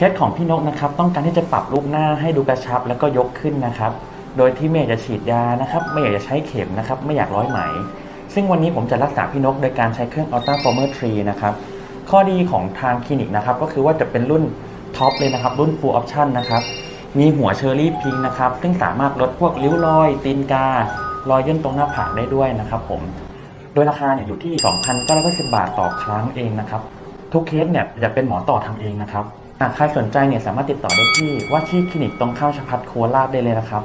เคสของพี่นกนะครับต้องการที่จะปรับรูปหน้าให้ดูกระชับแล้วก็ยกขึ้นนะครับ โดยที่ไม่อยากจะฉีดยานะครับ ไม่อยากจะใช้เข็มนะครับ ไม่อยากร้อยไหม ซึ่งวันนี้ผมจะรักษาพี่นกโดยการใช้เครื่อง Ultra Former 3นะครับข้อดีของทางคลินิกนะครับก็คือว่าจะเป็นรุ่นท็อปเลยนะครับรุ่น Full Option นะครับมีหัวเชอร์รี่พิงนะครับ ซึ่งสามารถลดพวกริ้วรอย ตีนการอยย่นตรงหน้าผากได้ด้วยนะครับผมโดยราคาเนี่ยอยู่ที่ 2,990 บาทต่อครั้งเองนะครับ ทุกเคสเนี่ยจะเป็นหมอต่อทำเองนะครับ หากใครสนใจเนี่ยสามารถติดต่อได้ที่ว่าที่คลินิกตรงข้ามชพัฒโคราชได้เลยนะครับ